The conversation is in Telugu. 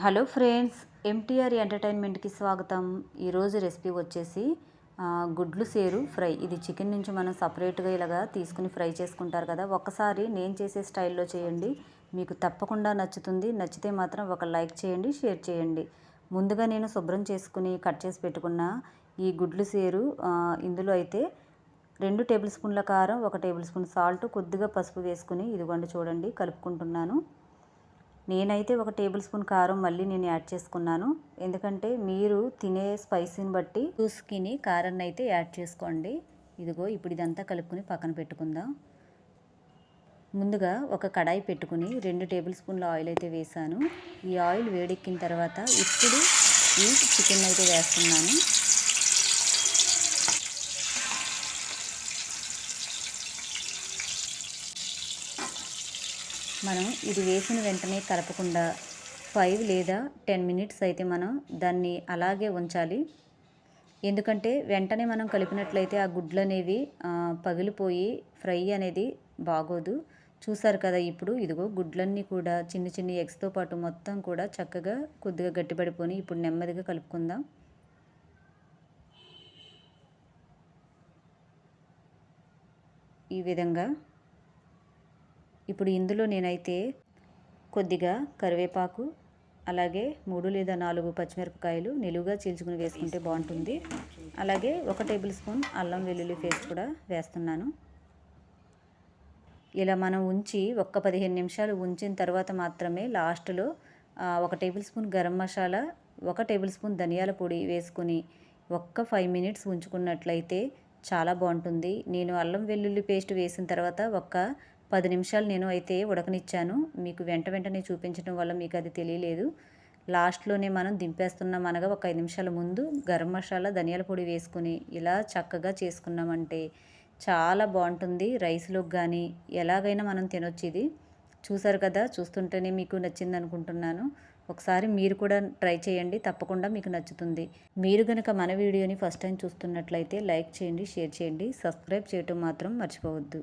హలో ఫ్రెండ్స్ ఎంటీఆర్ ఎంటర్టైన్మెంట్కి స్వాగతం. ఈరోజు రెసిపీ వచ్చేసి గుడ్లు సేరు ఫ్రై. ఇది చికెన్ నుంచి మనం సపరేట్గా ఇలాగా తీసుకుని ఫ్రై చేసుకుంటారు కదా ఒక్కసారి నేను చేసే స్టైల్లో చేయండి. మీకు తప్పకుండా నచ్చుతుంది. నచ్చితే మాత్రం ఒక లైక్ చేయండి షేర్ చేయండి. ముందుగా నేను శుభ్రం చేసుకుని కట్ చేసి పెట్టుకున్న ఈ గుడ్లు సేరు ఇందులో అయితే రెండు టేబుల్ స్పూన్ల కారం ఒక టేబుల్ స్పూన్ సాల్ట్ కొద్దిగా పసుపు వేసుకుని ఇదిగోండి చూడండి కలుపుకుంటున్నాను. నేనైతే ఒక టేబుల్ స్పూన్ కారం మళ్ళీ నేను యాడ్ చేసుకున్నాను. ఎందుకంటే మీరు తినే స్పైసీని బట్టి చూసుకుని కారాన్ని అయితే యాడ్ చేసుకోండి. ఇదిగో ఇప్పుడు ఇదంతా కలుపుకుని పక్కన పెట్టుకుందాం. ముందుగా ఒక కడాయి పెట్టుకుని రెండు టేబుల్ స్పూన్ల ఆయిల్ అయితే వేసాను. ఈ ఆయిల్ వేడెక్కిన తర్వాత ఇప్పుడు ఈ చికెన్ అయితే వేస్తున్నాను. మనం ఇది వేసిన వెంటనే కలపకుండా ఫైవ్ లేదా టెన్ మినిట్స్ అయితే మనం దాన్ని అలాగే ఉంచాలి. ఎందుకంటే వెంటనే మనం కలిపినట్లయితే ఆ గుడ్లు అనేవి పగిలిపోయి ఫ్రై అనేది బాగోదు. చూసారు కదా ఇప్పుడు ఇదిగో గుడ్లన్నీ కూడా చిన్న చిన్న ఎగ్స్తో పాటు మొత్తం కూడా చక్కగా కొద్దిగా గట్టిపడిపోయి ఇప్పుడు నెమ్మదిగా కలుపుకుందాం. ఈ విధంగా ఇప్పుడు ఇందులో నేనైతే కొద్దిగా కరివేపాకు అలాగే మూడు లేదా నాలుగు పచ్చిమిరపకాయలు నిలువుగా చీల్చుకుని వేసుకుంటే బాగుంటుంది. అలాగే ఒక టేబుల్ స్పూన్ అల్లం వెల్లుల్లి పేస్ట్ కూడా వేస్తున్నాను. ఇలా మనం ఉంచి ఒక్క పదిహేను నిమిషాలు ఉంచిన తర్వాత మాత్రమే లాస్ట్లో ఒక టేబుల్ స్పూన్ గరం మసాలా ఒక టేబుల్ స్పూన్ ధనియాల పొడి వేసుకుని ఒక్క ఫైవ్ మినిట్స్ ఉంచుకున్నట్లయితే చాలా బాగుంటుంది. నేను అల్లం వెల్లుల్లి పేస్ట్ వేసిన తర్వాత ఒక్క పది నిమిషాలు నేను అయితే ఉడకనిచ్చాను. మీకు వెంట వెంటనే చూపించడం వల్ల మీకు అది తెలియలేదు. లాస్ట్లోనే మనం దింపేస్తున్నాం అనగా ఒక ఐదు నిమిషాల ముందు. గరం మసాలా ధనియాల పొడి వేసుకుని ఇలా చక్కగా చేసుకున్నామంటే చాలా బాగుంటుంది. రైస్లోకి కానీ ఎలాగైనా మనం తినొచ్చు ఇది. చూసారు కదా చూస్తుంటేనే మీకు నచ్చింది అనుకుంటున్నాను. ఒకసారి మీరు కూడా ట్రై చేయండి తప్పకుండా మీకు నచ్చుతుంది. మీరు కనుక మన వీడియోని ఫస్ట్ టైం చూస్తున్నట్లయితే లైక్ చేయండి షేర్ చేయండి. సబ్స్క్రైబ్ చేయటం మాత్రం మర్చిపోవద్దు.